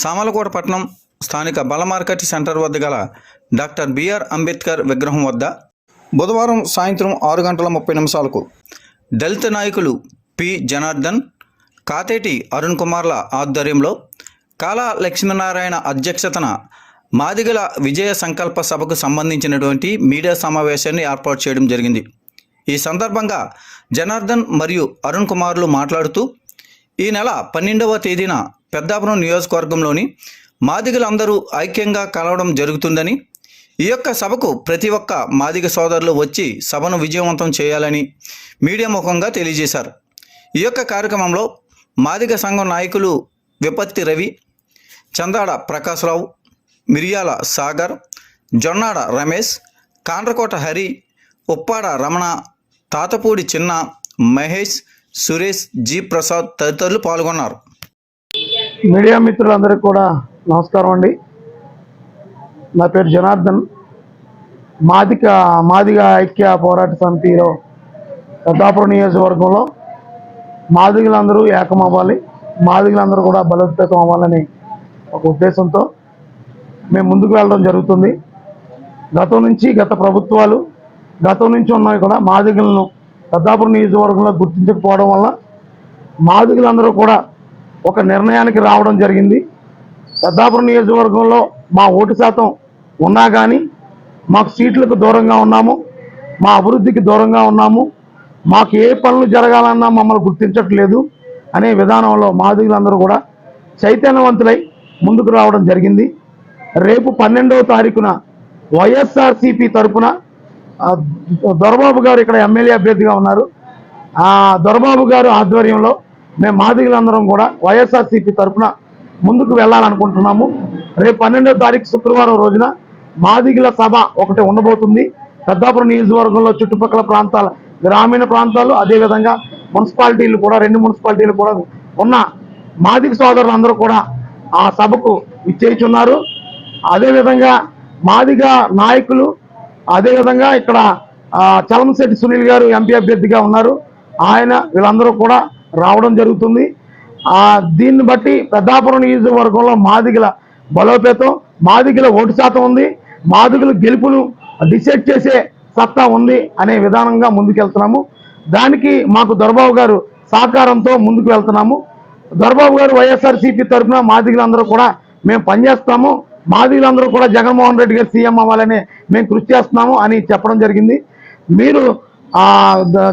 సామలకోట పట్టణం స్థానిక బల మార్కెట్ సెంటర్ వద్ద గల డాక్టర్ బిఆర్ అంబేద్కర్ విగ్రహం వద్ద బుధవారం సాయంత్రం ఆరు గంటల ముప్పై నిమిషాలకు దళిత నాయకులు పి. జనార్దన్ కాతేటి అరుణ్ కుమార్ల ఆధ్వర్యంలో కాలా లక్ష్మీనారాయణ అధ్యక్షతన మాదిగల విజయ సంకల్ప సభకు సంబంధించినటువంటి మీడియా సమావేశాన్ని ఏర్పాటు చేయడం జరిగింది. ఈ సందర్భంగా జనార్దన్ మరియు అరుణ్ కుమార్లు మాట్లాడుతూ ఈ నెల పన్నెండవ తేదీన పెద్దాపురం నియోజకవర్గంలోని మాదిగలందరూ ఐక్యంగా కలవడం జరుగుతుందని ఈ యొక్క సభకు ప్రతి ఒక్క మాదిగ సోదరులు వచ్చి సభను విజయవంతం చేయాలని మీడియా ముఖంగా తెలియజేశారు. ఈ యొక్క కార్యక్రమంలో మాదిగ సంఘం నాయకులు విపత్తి రవి చందాడ ప్రకాశ్రావు మిరియాల సాగర్ జొన్నాడ రమేష్ కాండ్రకోట హరి ఉప్పాడ రమణ తాతపూడి చిన్న మహేష్ సురేష్ జి ప్రసాద్ తదితరులు పాల్గొన్నారు. మీడియా మిత్రులందరికీ కూడా నమస్కారం అండి. నా పేరు జనార్దన్. మాదిక మాదిగ ఐక్య పోరాట సమితిలో పెద్దాపురం నియోజకవర్గంలో మాదిగలందరూ ఏకం అవ్వాలి మాదిగలందరూ కూడా బలోపేతం అవ్వాలని ఒక ఉద్దేశంతో మేము ముందుకు వెళ్ళడం జరుగుతుంది. గతం నుంచి గత ప్రభుత్వాలు గతం నుంచి ఉన్నవి కూడా మాదిగలను పెద్దాపురం నియోజకవర్గంలో గుర్తించకపోవడం వల్ల మాదిగలందరూ కూడా ఒక నిర్ణయానికి రావడం జరిగింది. పెద్దాపురం నియోజకవర్గంలో మా ఓటు శాతం ఉన్నా కానీ మాకు సీట్లకు దూరంగా ఉన్నాము. మా అభివృద్ధికి దూరంగా ఉన్నాము. మాకు ఏ పనులు జరగాలన్నా మమ్మల్ని గుర్తించట్లేదు అనే విధానంలో మాదిగలందరూ కూడా చైతన్యవంతులై ముందుకు రావడం జరిగింది. రేపు పన్నెండవ తారీఖున వైఎస్ఆర్సిపి తరఫున దొరబాబు గారు ఇక్కడ ఎమ్మెల్యే అభ్యర్థిగా ఉన్నారు. ఆ దొరబాబు గారు ఆధ్వర్యంలో మేము మాదిగలందరం కూడా వైఎస్ఆర్సీపీ తరఫున ముందుకు వెళ్ళాలనుకుంటున్నాము. రేపు పన్నెండో తారీఖు శుక్రవారం రోజున మాదిగల సభ ఒకటి ఉండబోతుంది. పెద్దాపురం నియోజకవర్గంలో చుట్టుపక్కల ప్రాంతాల గ్రామీణ ప్రాంతాలు అదేవిధంగా మున్సిపాలిటీలు కూడా రెండు మున్సిపాలిటీలు కూడా ఉన్న మాదిగ సోదరులందరూ కూడా ఆ సభకు విచ్చేయిచున్నారు. అదేవిధంగా మాదిగ నాయకులు అదేవిధంగా ఇక్కడ చలంశెట్టి సునీల్ గారు ఎంపీ అభ్యర్థిగా ఉన్నారు. ఆయన వీళ్ళందరూ కూడా రావడం జరుగుతుంది. ఆ దీన్ని బట్టి పెద్దాపురం నియోజకవర్గంలో మాదిగల బలోపేతం మాదిగల ఓటు శాతం ఉంది. మాదిగల గెలుపును డిసైడ్ చేసే సత్తా ఉంది అనే విధానంగా ముందుకెళ్తున్నాము. దానికి మాకు దొరబాబు గారు సహకారంతో ముందుకు వెళ్తున్నాము. దొరబాబు గారు వైఎస్ఆర్సీపీ తరఫున మాదిగలందరూ కూడా మేము పనిచేస్తాము. మాదిగలందరూ కూడా జగన్మోహన్ రెడ్డి గారు సీఎం అవ్వాలని మేము కృషి చేస్తున్నాము అని చెప్పడం జరిగింది. మీరు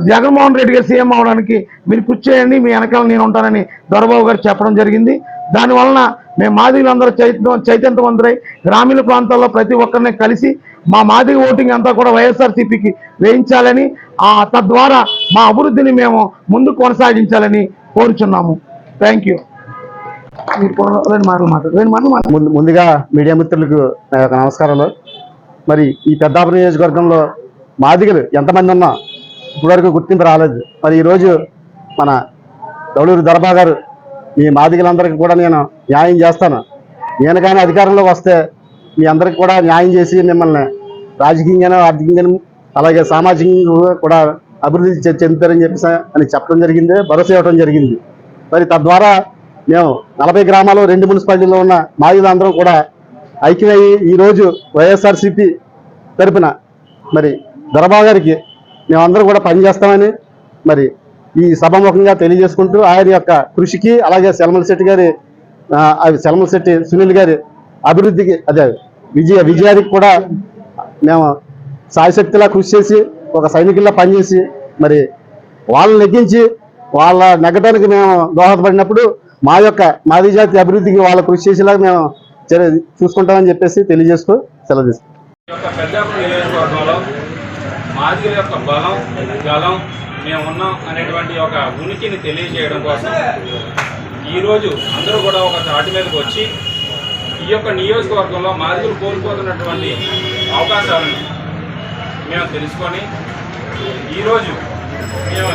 జగన్మోహన్ రెడ్డిగా సీఎం అవడానికి మీరు కృషి చేయండి మీ వెనకాల నేను ఉంటానని దొరబాబు గారు చెప్పడం జరిగింది. దానివలన మేము మాదిగలందరూ చైతన్య చైతన్యవంతులై గ్రామీణ ప్రాంతాల్లో ప్రతి ఒక్కరిని కలిసి మా మాదిగ ఓటింగ్ అంతా కూడా వైఎస్ఆర్సీపీకి వేయించాలని ఆ తద్వారా మా అభివృద్ధిని మేము ముందు కొనసాగించాలని కోరుచున్నాము. థ్యాంక్ యూ రెండు మాటలు మాట రెండు మాటలు ముందు ముందుగా మీడియా మిత్రులకు నా యొక్క నమస్కారాలు. మరి ఈ పెద్దాపురం నియోజకవర్గంలో మాదిగలు ఎంతమంది ఉన్నా ఇప్పటివరకు గుర్తింపు రాలేదు. మరి ఈరోజు మన దౌలూరు దర్బా గారు మీ మాదిగలందరికీ కూడా నేను న్యాయం చేస్తాను. నేను కానీ అధికారంలో వస్తే మీ అందరికి కూడా న్యాయం చేసి మిమ్మల్ని రాజకీయంగానూ ఆర్థికంగాను అలాగే సామాజికంగా కూడా అభివృద్ధి చె- చెందుతారని చెప్పేసి అని చెప్పడం జరిగింది భరోసా ఇవ్వడం జరిగింది. మరి తద్వారా మేము నలభై గ్రామాలు రెండు మున్సిపాలిటీలో ఉన్న మాదిలందరం కూడా ఐక్యమయ్యి ఈరోజు వైఎస్ఆర్సిపి తరపున మరి దర్బా గారికి మేమందరం కూడా పనిచేస్తామని మరి ఈ సభాముఖంగా తెలియజేసుకుంటూ ఆయన యొక్క కృషికి అలాగే సెలమల శెట్టి గారి ఆ, సెలమల శెట్టి సునీల్ గారి అభివృద్ధికి అదే విజయ విజయానికి కూడా మేము సాయశక్తిలా కృషి చేసి ఒక సైనికుల్లా పనిచేసి మరి వాళ్ళని నెగ్గించి వాళ్ళ నెగ్గడానికి మేము దోహదపడినప్పుడు మా యొక్క మాది జాతి అభివృద్ధికి వాళ్ళ కృషి చేసేలాగా మేము చూసుకుంటామని చెప్పేసి తెలియజేస్తూ సెలవు తీసుకుంటాం ఈ యొక్క పెద్దాపురం నియోజకవర్గంలో మాదిగల యొక్క బలం గలం మేము ఉన్నాం అనేటువంటి ఒక ఉనికిని తెలియజేయడం కోసం ఈరోజు అందరూ కూడా ఒక తాటి మీదకి వచ్చి ఈ యొక్క నియోజకవర్గంలో మాదిగలు కోల్పోతున్నటువంటి అవకాశాలను మేము తెలుసుకొని ఈరోజు మేము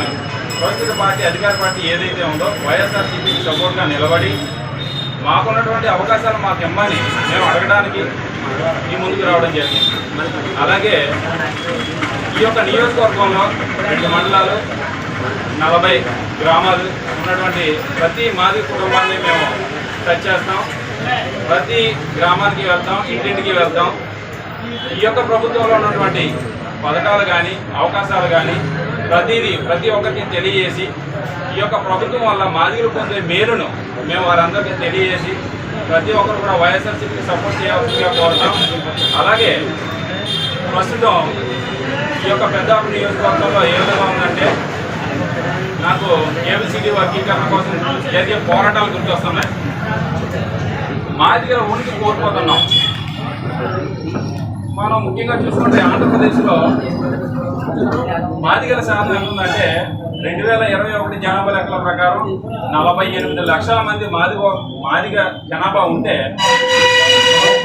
ప్రస్తుత పార్టీ అధికార పార్టీ ఏదైతే ఉందో వైఎస్ఆర్సీపీకి సపోర్ట్గా నిలబడి మాకున్నటువంటి అవకాశాలు మాకు ఇమ్మని మేము అడగడానికి ఈ ముందుకు రావడం జరిగింది. అలాగే ఈ యొక్క నియోజకవర్గంలో రెండు మండలాలు నలభై గ్రామాలు ఉన్నటువంటి ప్రతి మాది కుటుంబాన్ని మేము టచ్ చేస్తాం. ప్రతి గ్రామానికి వెళ్తాం ఇంటింటికి వెళ్తాం. ఈ యొక్క ప్రభుత్వంలో ఉన్నటువంటి పథకాలు కానీ అవకాశాలు కానీ ప్రతిదీ ప్రతి ఒక్కరికి తెలియజేసి ఈ యొక్క ప్రభుత్వం వల్ల మాదిగులు పొందే మేలును మేము వారందరికీ తెలియజేసి ప్రతి ఒక్కరు కూడా వైఎస్ఆర్సీపీకి సపోర్ట్ చేయాల్సిందిగా కోరుతాం. అలాగే ప్రస్తుతం ఈ యొక్క పెద్దాపురం నియోజకవర్గంలో ఏ విధంగా ఉందంటే నాకు ఏబిసిడి వర్గీకరణ కోసం జరిగే పోరాటాలు గుర్తొస్తున్నాయి. మాదిగల ఉనికి కోల్పోతున్నాం. మనం ముఖ్యంగా చూసుకుంటే ఆంధ్రప్రదేశ్లో మాదిగల శాతం ఏముందంటే రెండు వేల ఇరవై ఒకటి జనాభా లెక్కల ప్రకారం నలభై ఎనిమిది లక్షల మంది మాదిగ మాదిగ జనాభా ఉంటే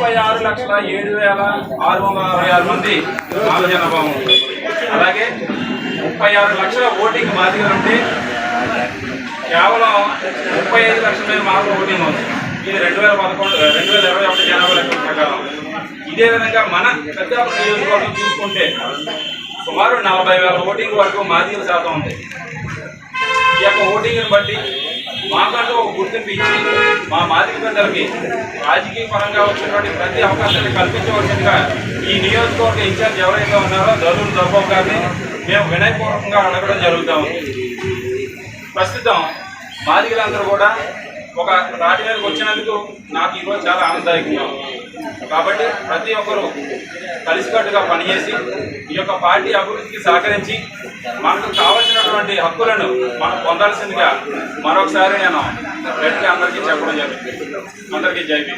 ముప్పై ఆరు లక్షల ఏడు వేల ఆరు వందల అరవై ఆరు మంది మాల జనాభా ఉంది. అలాగే ముప్పై ఆరు లక్షల ఓటింగ్ మాదిగలు ఉంటే కేవలం ముప్పై ఐదు లక్షల మాత్రం ఓటింగ్ ఉంది. ఇది రెండు వేల పదకొండు రెండు వేల ఇరవై ఒకటి జనాభా లెక్కల ప్రకారం. ఇదే విధంగా మన పెద్దాపురం నియోజకవర్గం చూసుకుంటే సుమారు నలభై వేల ఓటింగ్ వరకు మాదిగల శాతం ఉంది. ఈ యొక్క ఓటింగ్ని బట్టి మాకంటూ ఒక గుర్తింపు ఇచ్చి మా మాదిక రాజకీయ పరంగా వచ్చినటువంటి ప్రతి అవకాశాన్ని కల్పించవలసిందిగా ఈ నియోజకవర్గ ఇన్ఛార్జ్ ఎవరైతే ఉన్నారో దరువులు దర్బాబు గారిని మేము వినయపూర్వకంగా అడగడం జరుగుతూ ఉంది. ప్రస్తుతం మాదిగలందరూ కూడా ఒక రాటి మీదకి వచ్చినందుకు నాకు ఈరోజు చాలా ఆనందదాయకంగా ఉంది. కాబట్టి ప్రతి ఒక్కరూ కలిసికట్టుగా పనిచేసి ఈ యొక్క పార్టీ అభివృద్ధికి సహకరించి మనకు కావలసినటువంటి హక్కులను మనం పొందాల్సిందిగా మరొకసారి నేను గట్టిగా అందరికీ చెప్పడం జరుగుతుంది అందరికీ జైబీ